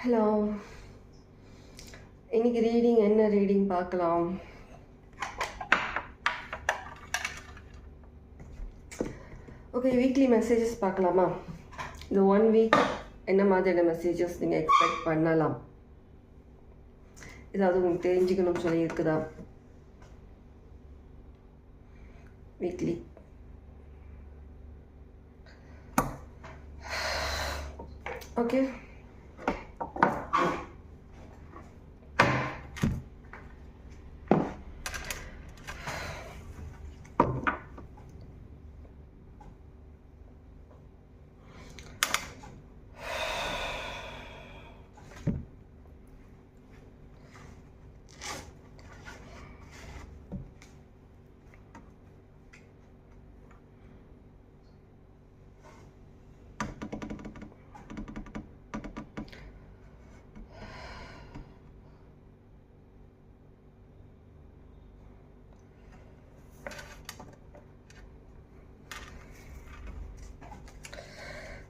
Hello இன்னைக்கு reading என்ன reading பார்க்கலாம்? ஓகே வீக்லி மெசேஜஸ் பார்க்கலாமா? இந்த ஒன் வீக் என்ன மாதிரியான மெசேஜஸ் நீங்கள் எக்ஸ்பெக்ட் பண்ணலாம்? ஏதாவது உங்களுக்கு தெரிஞ்சுக்கணும்னு சொல்லி இருக்குதா வீக்லி ஓகே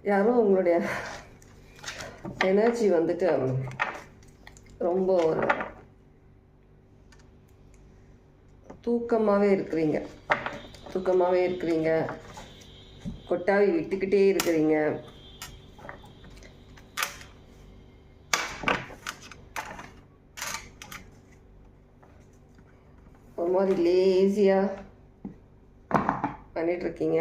யாரோ உங்களுடைய எனர்ஜி வந்துட்டு ரொம்ப ஒரு தூக்கமாகவே இருக்கிறீங்க. தூக்கமாகவே இருக்கிறீங்க. கொட்டாவி விட்டுக்கிட்டே இருக்கிறீங்க. ஒரு மாதிரி லேசியாக பண்ணிகிட்ருக்கீங்க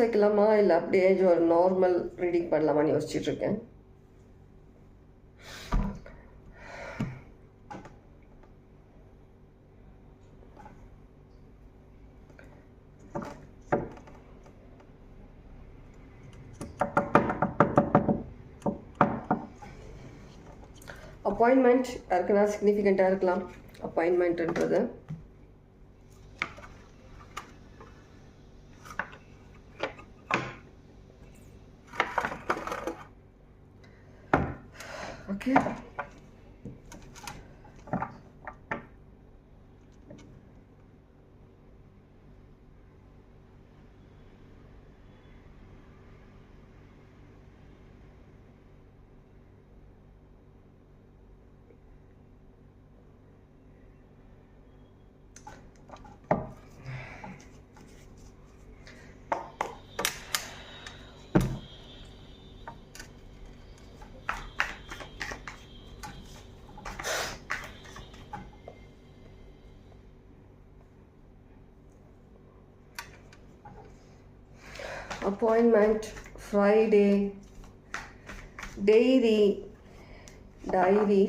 இருக்கீங்க வைக்கலாமா? இல்லை அப்படியே ஒரு நார்மல் ரீடிங் பண்ணலாமான்னு யோசிச்சுட்டு இருக்கேன் அப்பாயின்மெண்ட் யாருக்குன்னா சிக்னிஃபிகண்ட்டாக இருக்கலாம். அப்பாயின்மெண்ட்ன்றது okay appointment Friday dairy diary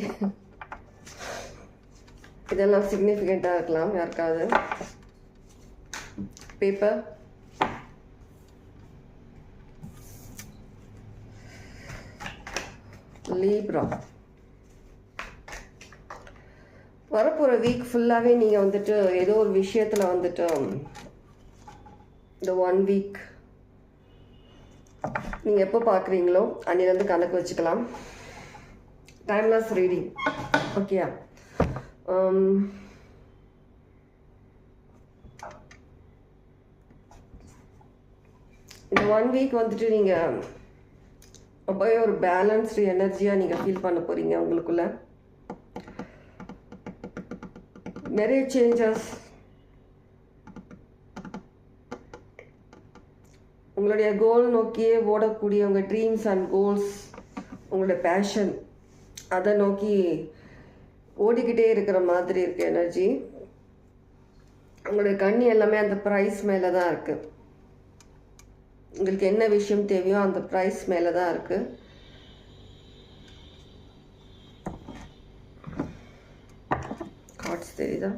இதெல்லாம் சிக்னிஃபிகண்ட்டாக இருக்கலாம் யாருக்காவது. பேப்பர் லீப்ரா வரப்போகிற வீக் ஃபுல்லாகவே நீங்கள் வந்துட்டு ஏதோ ஒரு விஷயத்தில் வந்துட்டு இந்த ஒன் வீக் நீங்கள் எப்போ பார்க்குறீங்களோ அன்னிலேருந்து கணக்கு வச்சுக்கலாம். டைம்லெஸ் ரீடிங் ஓகேயா இந்த ஒன் வீக் வந்துட்டு நீங்கள் ரொம்பவே ஒரு பேலன்ஸ்டு எனர்ஜியாக நீங்கள் ஃபீல் பண்ண போகிறீங்க உங்களுக்குள்ள. நிறைய சேஞ்சஸ் உங்களுடைய கோல் நோக்கியே ஓடக்கூடிய உங்கள் ட்ரீம்ஸ் அண்ட் கோல்ஸ் உங்களுடைய பேஷன் அதை நோக்கி ஓடிக்கிட்டே இருக்கிற மாதிரி இருக்கு எனர்ஜி உங்களுடைய கண்ணி எல்லாமே அந்த ப்ரைஸ் மேலே தான் இருக்குது உங்களுக்கு என்ன விஷயம் தேவையோ அந்த ப்ரைஸ் மேலே தான் இருக்குது கார்ட்ஸ் தெரியுதா?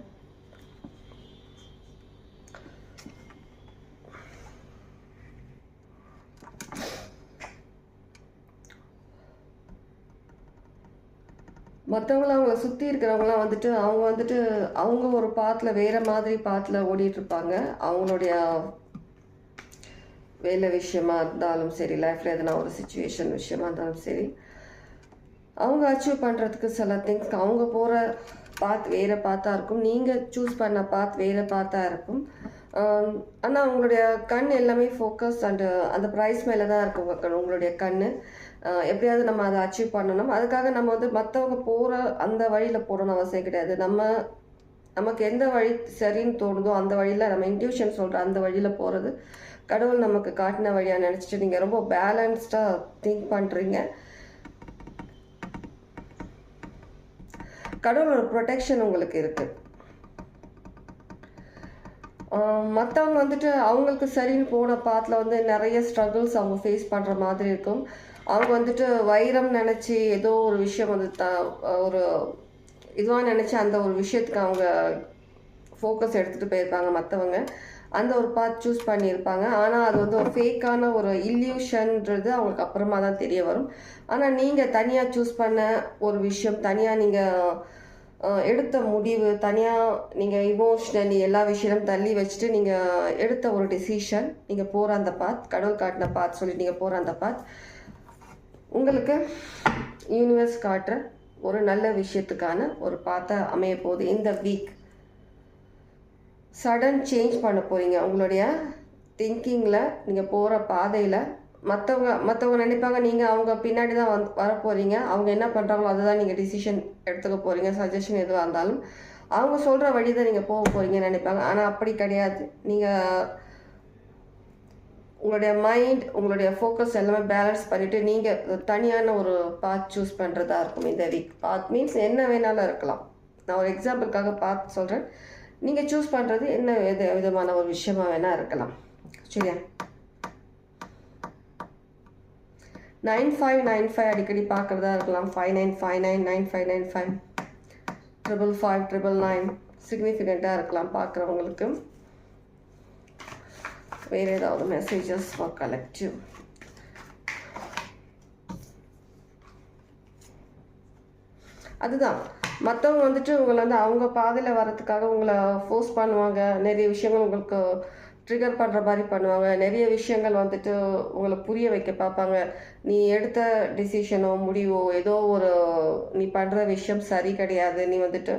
மற்றவங்களாம் அவங்கள சுற்றி இருக்கிறவங்களாம் வந்துட்டு அவங்க வந்துட்டு அவங்க ஒரு பாத்தில் வேறு மாதிரி பாத்தில் ஓடிட்டு இருப்பாங்க. அவங்களுடைய வேலை விஷயமா இருந்தாலும் சரி லைஃப்பில் எதனா ஒரு சுச்சுவேஷன் விஷயமா இருந்தாலும் சரி அவங்க அச்சீவ் பண்ணுறதுக்கு சில திங்ஸ் அவங்க போகிற பாத் வேறு பாத்தா இருக்கும். நீங்கள் சூஸ் பண்ண பாத் வேறு பாத்தா இருக்கும். ஆனால் உங்களுடைய கண் எல்லாமே ஃபோக்கஸ் அண்டு அந்த ப்ரைஸ் மேலே தான் இருக்கும் உங்களுடைய கண் எப்படியாவது நம்ம அதை அச்சீவ் பண்ணணும். அதுக்காக நம்ம வந்து மற்றவங்க போகிற அந்த வழியில் போகணும்னு அவசியம் கிடையாது. நம்ம நமக்கு எந்த வழி சரின்னு தோணுதோ அந்த வழியில் நம்ம இன்ட்யூஷன் சொல்கிற அந்த வழியில் போகிறது கடவுள் நமக்கு காட்டின வழியாக நினச்சிட்டு நீங்கள் ரொம்ப பேலன்ஸ்டாக திங்க் பண்ணுறீங்க கடவுளோட ப்ரொடெக்ஷன் உங்களுக்கு இருக்குது மற்றவங்க வந்துட்டு அவங்களுக்கு சரின்னு போன பாத்தில் வந்து நிறைய ஸ்ட்ரகிள்ஸ் அவங்க ஃபேஸ் பண்ணுற மாதிரி இருக்கும். அவங்க வந்துட்டு வைரம் நினச்சி ஏதோ ஒரு விஷயம் வந்து த ஒரு இதுவாக நினச்சி அந்த ஒரு விஷயத்துக்கு அவங்க ஃபோக்கஸ் எடுத்துகிட்டு போயிருப்பாங்க மற்றவங்க அந்த ஒரு பாத் சூஸ் பண்ணியிருப்பாங்க. ஆனால் அது வந்து ஒரு ஃபேக்கான ஒரு இல்யூஷன்றது அவங்களுக்கு அப்புறமா தான் தெரிய வரும். ஆனால் நீங்கள் தனியாக சூஸ் பண்ண ஒரு விஷயம் தனியாக நீங்கள் எடுத்த முடிவு தனியாக நீங்கள் இமோஷ்னலி எல்லா விஷயமும் தள்ளி வச்சுட்டு நீங்கள் எடுத்த ஒரு டெசிஷன் நீங்கள் போகிற அந்த பாத் கடவுள் காட்டின பாத் சொல்லி நீங்கள் போகிற அந்த பாத் உங்களுக்கு யூனிவர்ஸ் காட்டுற ஒரு நல்ல விஷயத்துக்கான ஒரு பாத்தை அமைய போகுது இந்த வீக் சடன் சேஞ்ச் பண்ண போகிறீங்க உங்களுடைய திங்கிங்கில் நீங்கள் போகிற பாதையில் மற்றவங்க மற்றவங்க நினைப்பாங்க நீங்கள் அவங்க பின்னாடி தான் வந்து வர போகிறீங்க அவங்க என்ன பண்ணுறாங்களோ அதுதான் நீங்கள் டிசிஷன் எடுத்துக்க போகிறீங்க சஜஷன் எதுவாக இருந்தாலும். அவங்க சொல்கிற வழி தான் நீங்கள் போக போகிறீங்கன்னு நினைப்பாங்க. ஆனால் அப்படி கிடையாது. நீங்கள் உங்களுடைய மைண்ட் உங்களுடைய ஃபோக்கஸ் எல்லாமே பேலன்ஸ் பண்ணிவிட்டு நீங்கள் தனியான ஒரு பாத் சூஸ் பண்ணுறதா இருக்கும் இந்த வீக் பாத் மீன்ஸ் என்ன வேணாலும் இருக்கலாம். நான் ஒரு எக்ஸாம்பிளுக்காக பார்த்து சொல்கிறேன் நீங்கள் சூஸ் பண்ணுறது என்ன வித விதமான ஒரு விஷயமா வேணால் இருக்கலாம். சரியா? நைன் ஃபைவ் நைன் ஃபைவ் அடிக்கடி பார்க்குறதா இருக்கலாம். Five nine five nine nine five nine five triple five triple nine சிக்னிஃபிகண்ட்டாக இருக்கலாம் பார்க்குறவங்களுக்கு. வேறு ஏதாவது மெசேஜஸ் ஃபார் கலெக்டிவ் அதுதான். மற்றவங்க வந்துட்டு உங்களை வந்து அவங்க பாதையில் வரத்துக்காக உங்களை ஃபோர்ஸ் பண்ணுவாங்க. நிறைய விஷயங்கள் உங்களுக்கு ட்ரிகர் பண்ணுற மாதிரி பண்ணுவாங்க. நிறைய விஷயங்கள் வந்துட்டு உங்களை புரிய வைக்க பார்ப்பாங்க. நீ எடுத்த டிசிஷனோ முடிவோ ஏதோ ஒரு நீ பண்ணுற விஷயம் சரி கிடையாது. நீ வந்துட்டு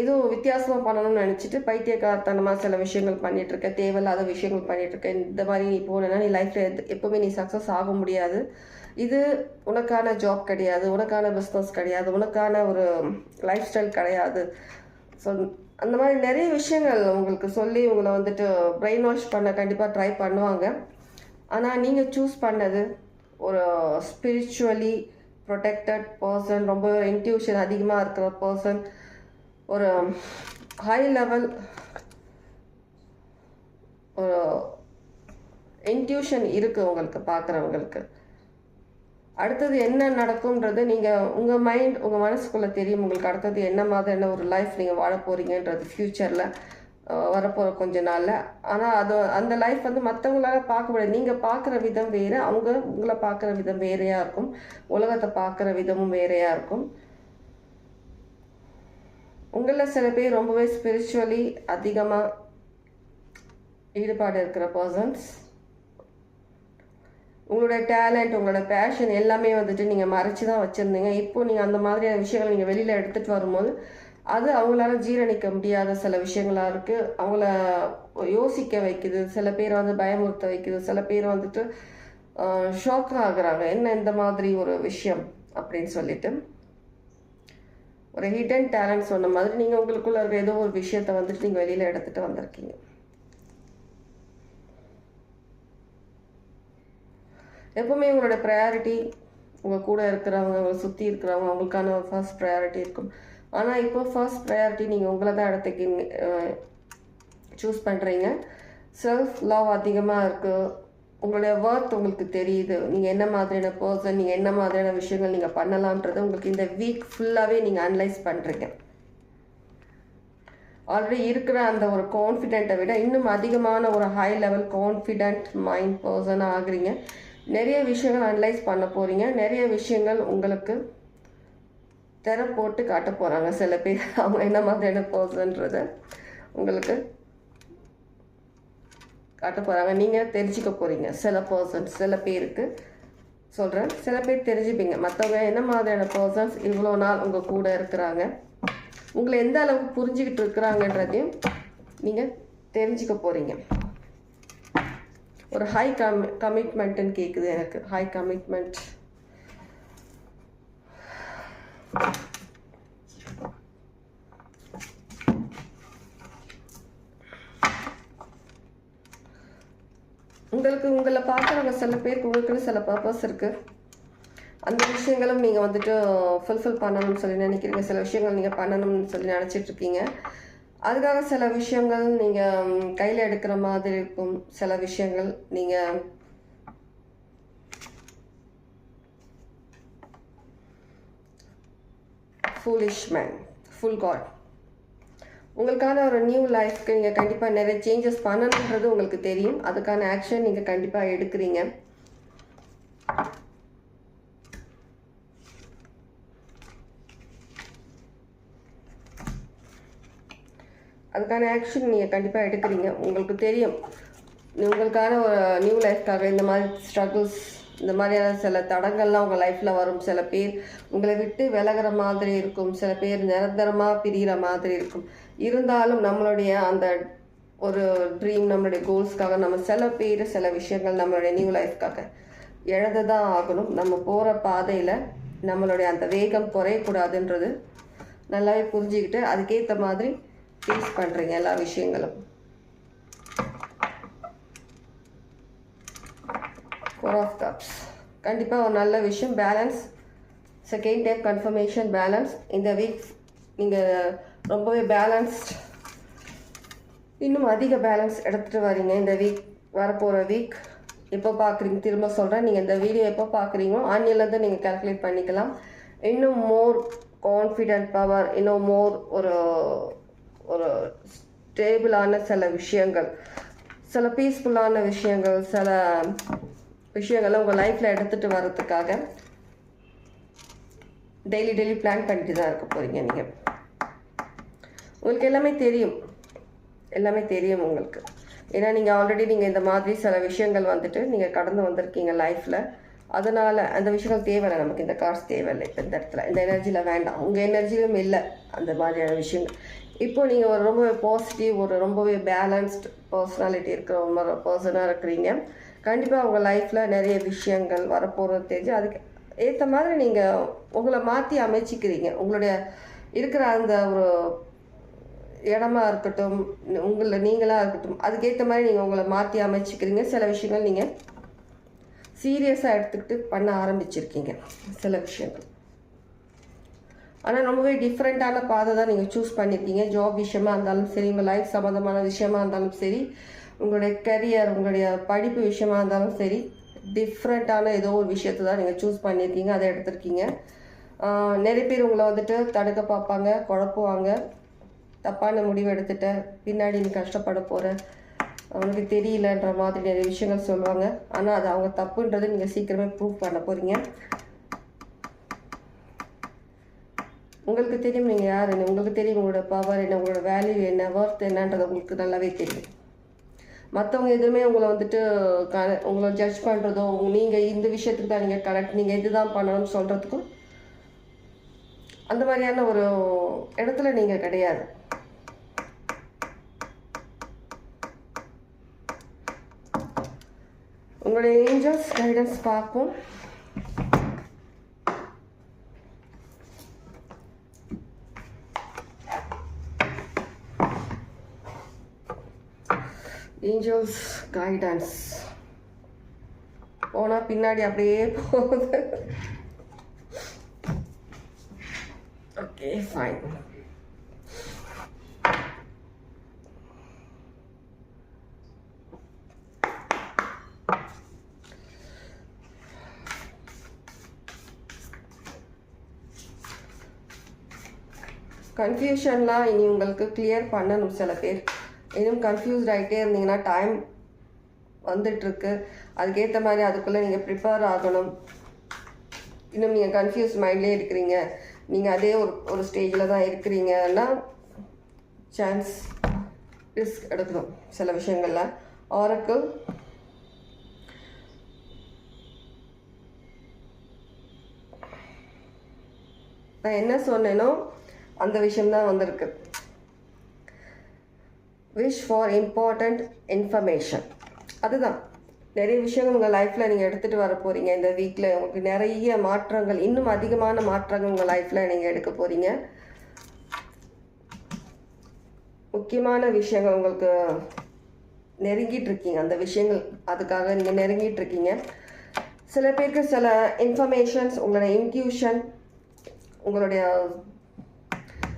ஏதோ வித்தியாசமாக பண்ணணும்னு நினச்சிட்டு பைத்தியக்காரத்தனமாக சில விஷயங்கள் பண்ணிகிட்ருக்க தேவையில்லாத விஷயங்கள் பண்ணிகிட்ருக்கேன் இந்த மாதிரி நீ போனேன்னா நீ லைஃப்பில் எப்போவுமே நீ சக்ஸஸ் ஆக முடியாது. இது உனக்கான ஜாப் கிடையாது உனக்கான பிஸ்னஸ் கிடையாது உனக்கான ஒரு லைஃப் ஸ்டைல் கிடையாது. ஸோ அந்த மாதிரி நிறைய விஷயங்கள் உங்களுக்கு சொல்லி உங்களை வந்துட்டு பிரெயின் வாஷ் பண்ண கண்டிப்பாக ட்ரை பண்ணுவாங்க. ஆனால் நீங்கள் சூஸ் பண்ணது ஒரு ஸ்பிரிச்சுவலி ப்ரொடெக்டட் பர்சன் ரொம்ப இன்ட்யூஷன் அதிகமாக இருக்கிற பர்சன் ஒரு ஹை லெவல் ஒரு இன்ட்யூஷன் இருக்குது உங்களுக்கு பார்க்குறவங்களுக்கு அடுத்தது என்ன நடக்கும்ன்றது நீங்கள் உங்கள் மைண்ட் உங்கள் மனசுக்குள்ளே தெரியும் உங்களுக்கு அடுத்தது என்ன மாதிரியான ஒரு லைஃப் நீங்கள் வாழ போகிறீங்கன்றது ஃப்யூச்சரில் வரப்போகிற கொஞ்ச நாளில். ஆனால் அது அந்த லைஃப் வந்து மற்றவங்களால பார்க்க முடியாது. நீங்கள் பார்க்குற விதம் வேறு அவங்க உங்களை பார்க்குற விதம் வேறையாக இருக்கும். உலகத்தை பார்க்குற விதமும் வேறையாக இருக்கும். உங்களில் சில பேர் ரொம்பவே ஸ்பிரிச்சுவலி அதிகமாக ஈடுபாடு இருக்கிற பர்சன்ஸ் உங்களோட டேலண்ட் உங்களோட பேஷன் எல்லாமே வந்துட்டு நீங்கள் மறைச்சி தான் வச்சுருந்தீங்க. இப்போ நீங்கள் அந்த மாதிரியான விஷயங்கள் நீங்கள் வெளியில் எடுத்துகிட்டு வரும்போது அது அவங்களால ஜீரணிக்க முடியாத சில விஷயங்களாக இருக்குது அவங்கள யோசிக்க வைக்குது. சில பேர் வந்து பயமுறுத்த வைக்குது. சில பேர் வந்துட்டு ஷாக் ஆகுறாங்க. என்ன இந்த மாதிரி ஒரு விஷயம் அப்படின்னு சொல்லிட்டு. ஒரு ஹிடன் டேலண்ட் சொன்ன மாதிரி நீங்கள் உங்களுக்குள்ள இருக்க ஏதோ ஒரு விஷயத்தை வந்துட்டு நீங்கள் வெளியில் எடுத்துகிட்டு வந்திருக்கீங்க. எப்பவுமே உங்களோட ப்ரையாரிட்டி உங்கள் கூட இருக்கிறவங்க உங்களை சுற்றி இருக்கிறவங்க அவங்களுக்கான ஃபர்ஸ்ட் ப்ரையாரிட்டி இருக்கும். ஆனால் இப்போ ஃபர்ஸ்ட் ப்ரையாரிட்டி நீங்கள் உங்களை தான் இடத்துக்கு சூஸ் பண்ணுறீங்க செல்ஃப் லவ் அதிகமாக இருக்குது உங்களுடைய ஒர்த் உங்களுக்கு தெரியுது. நீங்கள் என்ன மாதிரியான பர்சன் நீங்கள் என்ன மாதிரியான விஷயங்கள் நீங்கள் பண்ணலான்றது உங்களுக்கு இந்த வீக் ஃபுல்லாகவே நீங்கள் அனலைஸ் பண்ணுறீங்க ஆல்ரெடி இருக்கிற அந்த ஒரு கான்ஃபிடென்ட்டை விட இன்னும் அதிகமான ஒரு ஹை லெவல் கான்ஃபிடென்ட் மைண்ட் பர்சனாக ஆகுறீங்க. நிறைய விஷயங்கள் அனலைஸ் பண்ண போகிறீங்க நிறைய விஷயங்கள் உங்களுக்கு திற போட்டு காட்ட போகிறாங்க சில பேர் அவங்க என்ன மாதிரியான பர்சன்றத உங்களுக்கு காட்ட போகிறாங்க நீங்கள் தெரிஞ்சுக்க போகிறீங்க சில பர்சன்ஸ் சில பேருக்கு சொல்கிறேன் சில பேர் தெரிஞ்சுப்பீங்க. மற்றவங்க என்ன மாதிரியான பர்சன்ஸ் இவ்வளோ நாள் உங்கள் கூட இருக்கிறாங்க? உங்களை எந்த அளவுக்கு புரிஞ்சுக்கிட்டு இருக்கிறாங்கன்றதையும் நீங்கள் தெரிஞ்சுக்க போகிறீங்க ஒரு ஹை கம் கமிட்மெண்ட்டுன்னு கேட்குது எனக்கு. ஹை கமிட்மெண்ட் உங்களுக்கு உங்களை பார்க்குறவங்க சில பேருக்கு உங்களுக்குன்னு சில பர்பஸ் இருக்குது அந்த விஷயங்களும் நீங்கள் வந்துட்டு ஃபுல்ஃபில் பண்ணணும்னு சொல்லி நினைக்கிறீங்க. சில விஷயங்கள் நீங்கள் பண்ணணும்னு சொல்லி நினச்சிட்டு இருக்கீங்க அதுக்காக சில விஷயங்கள் நீங்கள் கையில் எடுக்கிற மாதிரி இருக்கும். சில விஷயங்கள் நீங்கள் ஃபூலிஷ் மேன் ஃபுல் காட் உங்களுக்கான ஒரு நியூ லைஃப்க்கு நீங்கள் கண்டிப்பாக நிறைய சேஞ்சஸ் பண்ணணுன்றது உங்களுக்கு தெரியும். அதுக்கான ஆக்ஷன் நீங்கள் கண்டிப்பாக எடுக்கிறீங்க. அதுக்கான ஆக்ஷன் நீங்கள் கண்டிப்பாக எடுக்கிறீங்க. உங்களுக்கு தெரியும். உங்களுக்கான ஒரு நியூ லைஃப்காக இந்த மாதிரி ஸ்ட்ரகிள்ஸ் இந்த மாதிரியான சில தடங்கள்லாம் உங்கள் லைஃப்பில் வரும். சில பேர் உங்களை விட்டு விலகிற மாதிரி இருக்கும். சில பேர் நிரந்தரமாக பிரிகிற மாதிரி இருக்கும். இருந்தாலும் நம்மளுடைய அந்த ஒரு ட்ரீம் நம்மளுடைய கோல்ஸ்க்காக நம்ம சில பேர் சில விஷயங்கள் நம்மளுடைய நியூ லைஃப்காக எழுத தான் ஆகணும். நம்ம போகிற பாதையில் நம்மளுடைய அந்த வேகம் குறையக்கூடாதுன்றது நல்லாவே புரிஞ்சுக்கிட்டு அதுக்கேற்ற மாதிரி ஃபேஸ் பண்ணுறீங்க எல்லா விஷயங்களும். ஃபோர் ஆஃப் கப்ஸ் கண்டிப்பாக ஒரு நல்ல விஷயம். Balance second type confirmation balance இந்த வீக் நீங்கள் ரொம்பவே பேலன்ஸ்ட் இன்னும் அதிக பேலன்ஸ் எடுத்துகிட்டு வரீங்க இந்த வீக் வரப்போகிற வீக் எப்போ பார்க்குறீங்க திரும்ப சொல்கிறேன் நீங்கள் இந்த வீடியோ எப்போ பார்க்குறீங்களோ ஆன்லைன்லேருந்து நீங்கள் கேல்குலேட் பண்ணிக்கலாம். இன்னும் மோர் கான்ஃபிடென்ட் பவர் இன்னும் மோர் ஒரு ஒரு ஸ்டேபிளான சில விஷயங்கள் சில பீஸ்ஃபுல்லான விஷயங்கள் சில விஷயங்களை உங்கள் லைஃப்பில் எடுத்துகிட்டு வர்றதுக்காக டெய்லி டெய்லி பிளான் பண்ணிட்டு தான் இருக்க போகிறீங்க நீங்கள் உங்களுக்கு எல்லாமே தெரியும். எல்லாமே தெரியும் உங்களுக்கு. ஏன்னா நீங்கள் ஆல்ரெடி நீங்கள் இந்த மாதிரி சில விஷயங்கள் வந்துட்டு நீங்கள் கடந்து வந்திருக்கீங்க லைஃப்பில் அதனால் அந்த விஷயங்கள் தேவையில்லை நமக்கு. இந்த காசு தேவையில்லை இப்போ இந்த இடத்துல. இந்த எனர்ஜியில் வேண்டாம். உங்கள் எனர்ஜியும் இல்லை அந்த மாதிரியான விஷயங்கள். இப்போ நீங்கள் ஒரு ரொம்பவே பாசிட்டிவ் ஒரு ரொம்பவே பேலன்ஸ்டு பர்சனாலிட்டி இருக்கிற ஒரு பர்சனாக இருக்கிறீங்க. கண்டிப்பாக உங்கள் லைஃப்பில் நிறைய விஷயங்கள் வரப்போகிறது தெரிஞ்சு அதுக்கு ஏற்ற மாதிரி நீங்கள் உங்களை மாற்றி அமைச்சிக்கிறீங்க. உங்களுடைய இருக்கிற அந்த ஒரு இடமா இருக்கட்டும் உங்களை நீங்களாக இருக்கட்டும் அதுக்கேற்ற மாதிரி நீங்கள் உங்களை மாற்றி அமைச்சிக்கிறீங்க. சில விஷயங்கள் நீங்கள் சீரியஸாக எடுத்துக்கிட்டு பண்ண ஆரம்பிச்சிருக்கீங்க. சில விஷயங்கள். ஆனால் ரொம்பவே டிஃப்ரெண்ட்டான பாதை தான் நீங்கள் சூஸ் பண்ணியிருக்கீங்க ஜாப் விஷயமா இருந்தாலும் சரி உங்கள் லைஃப் சம்மந்தமான விஷயமா இருந்தாலும் சரி உங்களுடைய கரியர் உங்களுடைய படிப்பு விஷயமா இருந்தாலும் சரி டிஃப்ரெண்ட்டான ஏதோ ஒரு விஷயத்தை தான் நீங்கள் சூஸ் பண்ணியிருக்கீங்க அதை எடுத்திருக்கீங்க. நிறைய பேர் உங்களை வந்துட்டு தடுக்க பார்ப்பாங்க குழப்புவாங்க. தப்பான முடிவு எடுத்துட்ட பின்னாடி நீ கஷ்டப்பட போகிற அவனுக்கு தெரியலன்ற மாதிரி நிறைய விஷயங்கள் சொல்லுவாங்க. ஆனால் அது அவங்க தப்புன்றது நீங்கள் சீக்கிரமே ப்ரூவ் பண்ண போகிறீங்க உங்களுக்கு தெரியும் நீங்கள் யார் என்ன உங்களுக்கு தெரியும் உங்களோட பவர் என்ன உங்களோட வேல்யூ என்ன ஒர்த் என்னன்றது உங்களுக்கு நல்லாவே தெரியும். மற்றவங்க எதுவுமே உங்களை வந்துட்டு க உங்களை ஜட்ஜ் பண்ணுறதோ நீங்கள் இந்த விஷயத்துக்கு தான் நீங்கள் கரெக்ட் நீங்கள் இதுதான் பண்ணணும்னு சொல்கிறதுக்கும் அந்த மாதிரியான ஒரு இடத்துல நீங்கள் கிடையாது. உங்களுடைய ஏஞ்சல்ஸ் கைடன்ஸ் பார்ப்போம். ஏஞ்சல்ஸ் கைடன்ஸ் போனால் பின்னாடி அப்படியே போகுது. ஓகே ஃபைன் கன்ஃபியூஷன்லாம் இனி உங்களுக்கு கிளியர் பண்ணணும் சில பேர். இன்னும் கன்ஃபியூஸ்ட் ஆகிட்டே இருந்தீங்கன்னா டைம் வந்துட்டுருக்கு. அதுக்கேற்ற மாதிரி அதுக்குள்ளே நீங்கள் ப்ரிப்பேர் ஆகணும். இன்னும் நீங்கள் கன்ஃபியூஸ் மைண்ட்லேயே இருக்கிறீங்க. நீங்கள் அதே ஒரு ஒரு ஸ்டேஜில் தான் இருக்கிறீங்கன்னா சான்ஸ் ரிஸ்க் எடுக்கணும் சில விஷயங்களில். ஆரக்கிள் நான் என்ன சொன்னேனோ அந்த விஷயம்தான் வந்திருக்கு. விஷ் ஃபார் இம்பார்ட்டண்ட் இன்ஃபர்மேஷன் அதுதான். நிறைய விஷயங்கள் உங்கள் லைஃப்பில் நீங்கள் எடுத்துகிட்டு வர போகிறீங்க இந்த வீக்கில் உங்களுக்கு நிறைய மாற்றங்கள் இன்னும் அதிகமான மாற்றங்கள் உங்கள் லைஃப்பில் நீங்கள் எடுக்க போகிறீங்க முக்கியமான விஷயங்கள் உங்களுக்கு நெருங்கிட்டு இருக்கீங்க. அந்த விஷயங்கள் அதுக்காக நீங்கள் நெருங்கிட்டு இருக்கீங்க. சில பேருக்கு சில இன்ஃபர்மேஷன்ஸ் உங்களோட இன்க்யூஷன் உங்களுடைய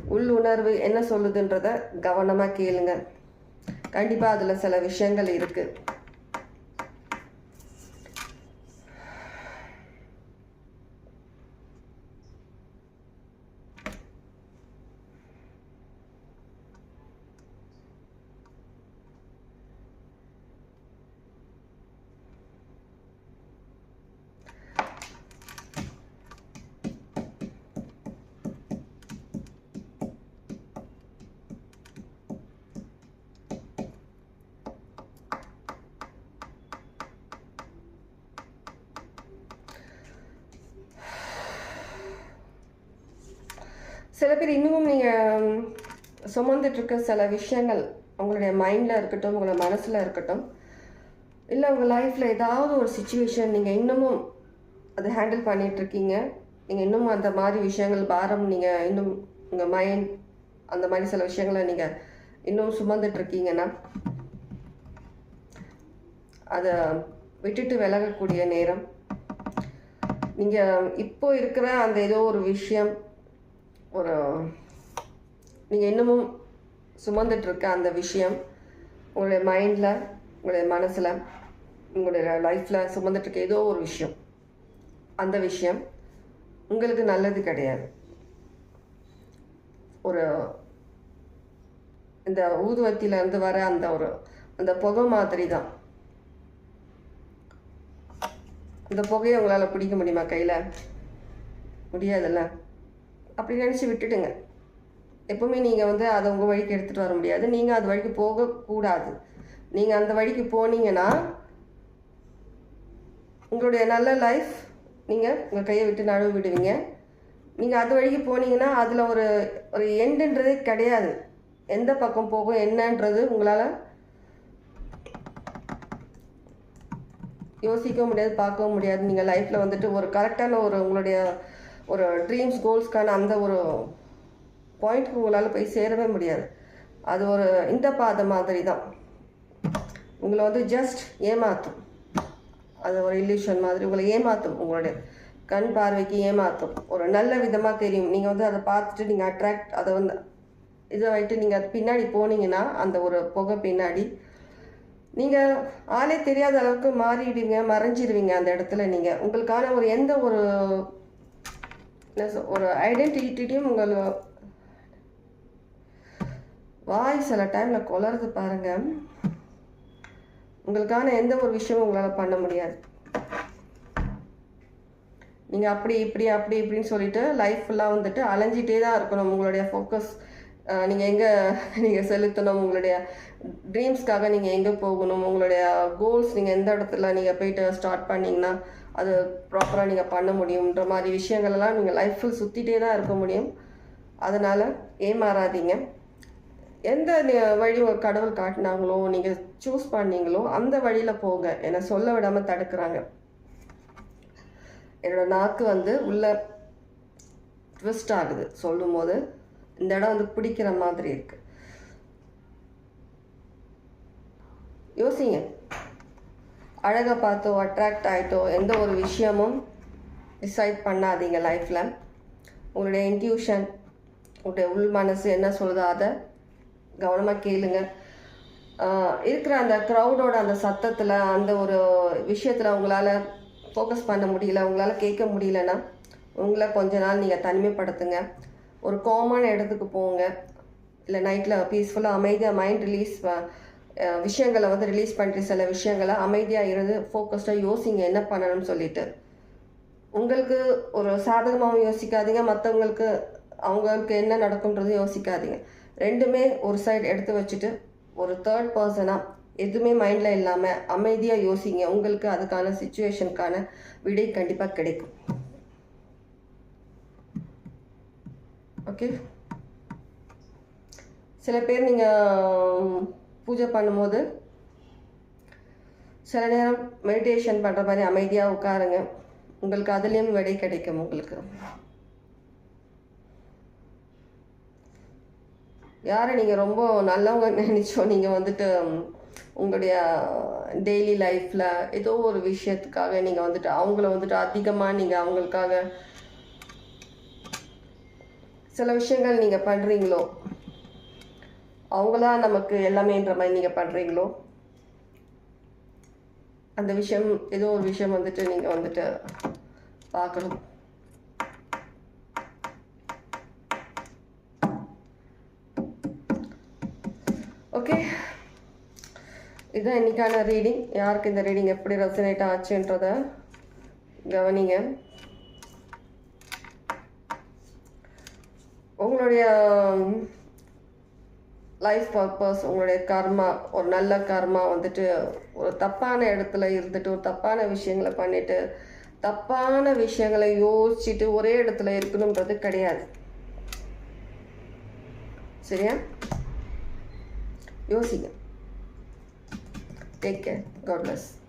உள்ளுணர்வு என்ன சொல்லுதுன்றத கவனமாக கேளுங்கள் கண்டிப்பாக அதில் சில விஷயங்கள் இருக்குது சில பேர் இன்னமும் நீங்கள் சுமந்துட்டுருக்க சில விஷயங்கள் உங்களுடைய மைண்டில் இருக்கட்டும் உங்களோட மனசில் இருக்கட்டும் இல்லை உங்கள் லைஃப்பில் ஏதாவது ஒரு சுச்சுவேஷன் நீங்கள் இன்னமும் அதை ஹேண்டில் பண்ணிகிட்ருக்கீங்க நீங்கள் இன்னும் அந்த மாதிரி விஷயங்கள் பாரம் நீங்கள் இன்னும் உங்கள் மைண்ட் அந்த மாதிரி சில விஷயங்களை நீங்கள் இன்னும் சுமந்துட்டுருக்கீங்கன்னா அதை விட்டுட்டு விலகக்கூடிய நேரம். நீங்கள் இப்போ இருக்கிற அந்த ஏதோ ஒரு விஷயம் ஒரு நீங்கள் இன்னமும் சுமந்துட்டுருக்க அந்த விஷயம் உங்களுடைய மைண்டில் உங்களுடைய மனசில் உங்களுடைய லைஃப்பில் சுமந்துட்டுருக்க ஏதோ ஒரு விஷயம். அந்த விஷயம் உங்களுக்கு நல்லது கிடையாது. ஒரு இந்த ஊதுவத்திலேருந்து வர அந்த ஒரு அந்த புகை மாதிரி தான் அந்த புகையை உங்களால் பிடிக்க முடியுமா கையில்? முடியாதுல்ல? அப்படி நினச்சி விட்டுடுங்க. எப்பவுமே நீங்கள் வந்து அதை உங்கள் வழிக்கு எடுத்துகிட்டு வர முடியாது. நீங்கள் அது வழிக்கு போகக்கூடாது. நீங்கள் அந்த வழிக்கு போனீங்கன்னா உங்களுடைய நல்ல லைஃப் நீங்கள் உங்கள் கையை விட்டு நழுவு விடுவீங்க. நீங்கள் அது வழிக்கு போனீங்கன்னா அதில் ஒரு ஒரு எண்டுன்றதே கிடையாது. எந்த பக்கம் போகும் என்னன்றது உங்களால் யோசிக்கவும் முடியாது பார்க்கவும் முடியாது. நீங்கள் லைஃப்பில் வந்துட்டு ஒரு கரெக்டான ஒரு உங்களுடைய ஒரு ட்ரீம்ஸ் கோல்ஸ்க்கான அந்த ஒரு பாயிண்ட்க்கு உங்களால் போய் சேரவே முடியாது. அது ஒரு இந்த பாதை மாதிரி தான் உங்களை வந்து ஜஸ்ட் ஏமாற்றும் அது ஒரு இல்லியூஷன் மாதிரி உங்களை ஏமாற்றும் உங்களுடைய கண் பார்வைக்கு ஏமாற்றும் ஒரு நல்ல விதமாக தெரியும். நீங்கள் வந்து அதை பார்த்துட்டு நீங்கள் அட்ராக்ட் அதை வந்து இதை வைட்டு நீங்கள் அது பின்னாடி போனீங்கன்னா அந்த ஒரு புகை பின்னாடி நீங்கள் ஆளே தெரியாத அளவுக்கு மாறிடுவீங்க மறைஞ்சிடுவீங்க அந்த இடத்துல நீங்கள் உங்களுக்கான ஒரு எந்த ஒரு என்ன ஒரு ஐடென்டிட்டியும் உங்கள் வாய் சில டைமில் குளருது பாருங்க. உங்களுக்கான எந்த ஒரு விஷயமும் உங்களால் பண்ண முடியாது. நீங்கள் அப்படி இப்படி அப்படி இப்படின்னு சொல்லிட்டு லைஃப் ஃபுல்லாக வந்துட்டு அலைஞ்சிட்டே தான் இருக்கணும். உங்களுடைய ஃபோக்கஸ் நீங்கள் எங்கே நீங்கள் செலுத்தணும்? உங்களுடைய ட்ரீம்ஸ்க்காக நீங்கள் எங்கே போகணும்? உங்களுடைய கோல்ஸ் நீங்கள் எந்த இடத்துல நீங்கள் போயிட்டு ஸ்டார்ட் பண்ணிங்கன்னா அது ப்ராப்பராக நீங்கள் பண்ண முடியுன்ற மாதிரி விஷயங்கள்லாம் நீங்கள் லைஃப் ஃபுல் சுற்றிட்டே தான் இருக்க முடியும். அதனால் ஏமாறாதீங்க. எந்த வழி ஒரு கடவுள் காட்டினாங்களோ நீங்கள் சூஸ் பண்ணீங்களோ அந்த வழியில் போங்க. என்னை சொல்ல விடாமல் தடுக்கிறாங்க. என்னோட நாக்கு வந்து உள்ள ட்விஸ்ட் ஆகுது. சொல்லும் போது இந்த இடம் வந்து பிடிக்கிற மாதிரி இருக்குது யோசிங்க. அழகை பார்த்தோ அட்ராக்ட் ஆகிட்டோ எந்த ஒரு விஷயமும் டிசைட் பண்ணாதீங்க லைஃப்பில் உங்களுடைய இன்ட்யூஷன் உங்களுடைய உள் மனசு என்ன சொல்லுதோ அதை கவனமாக கேளுங்க. இருக்கிற அந்த க்ரௌடோட அந்த சத்தத்தில் அந்த ஒரு விஷயத்தில் உங்களால் ஃபோக்கஸ் பண்ண முடியல உங்களால் கேட்க முடியலன்னா உங்களை கொஞ்ச நாள் நீங்கள் தனிமைப்படுத்துங்க. ஒரு காமான இடத்துக்கு போங்க. இல்லை நைட்டில் பீஸ்ஃபுல்லாக அமைதியாக மைண்ட் ரிலீஸ் விஷயங்களை வந்து ரிலீஸ் பண்ணுற சில விஷயங்களை அமைதியாக இருந்து ஃபோக்கஸ்டாக யோசிங்க என்ன பண்ணணும்னு சொல்லிட்டு. உங்களுக்கு ஒரு சாதகமாகவும் யோசிக்காதீங்க மற்றவங்களுக்கு அவங்களுக்கு என்ன நடக்கும்ன்றது யோசிக்காதீங்க. ரெண்டுமே ஒரு சைடு எடுத்து வச்சுட்டு ஒரு தேர்ட் பர்சனாக எதுவுமே மைண்டில் இல்லாமல் அமைதியாக யோசிங்க. உங்களுக்கு அதுக்கான சுச்சுவேஷனுக்கான விடை கண்டிப்பாக கிடைக்கும். ஓகே சில பேர் நீங்கள் பூஜை பண்ணும்போது சில நேரம் மெடிடேஷன் பண்ணுற மாதிரி அமைதியாக உட்காருங்க. உங்களுக்கு அதுலேயும் விடை கிடைக்கும் உங்களுக்கு. யாரை நீங்கள் ரொம்ப நல்லவங்க நினைச்சோ நீங்கள் வந்துட்டு உங்களுடைய டெய்லி லைஃப்பில் ஏதோ ஒரு விஷயத்துக்காக நீங்கள் வந்துட்டு அவங்கள வந்துட்டு அதிகமாக நீங்கள் அவங்களுக்காக சில விஷயங்கள் நீங்கள் பண்ணுறீங்களோ அவங்களா நமக்கு எல்லாமேன்ற மாதிரி நீங்கள் பண்ணுறீங்களோ அந்த விஷயம் ஏதோ ஒரு விஷயம் வந்துட்டு நீங்கள் வந்துட்டு பார்க்கணும். ஓகே. இதுதான் இன்னைக்கான ரீடிங். யாருக்கு இந்த ரீடிங் எப்படி ரெசனேட் ஆச்சுன்றத கவனிங்க. உங்களுடைய லைஃப் பர்பஸ் உங்களுடைய கர்மா ஒரு நல்ல கர்மா வந்துட்டு ஒரு தப்பான இடத்துல இருந்துட்டு ஒரு தப்பான விஷயங்களை பண்ணிட்டு தப்பான விஷயங்களை யோசிச்சுட்டு ஒரே இடத்துல இருக்கணுன்றது கிடையாது. சரியா? யோசிங்க. Take care God plus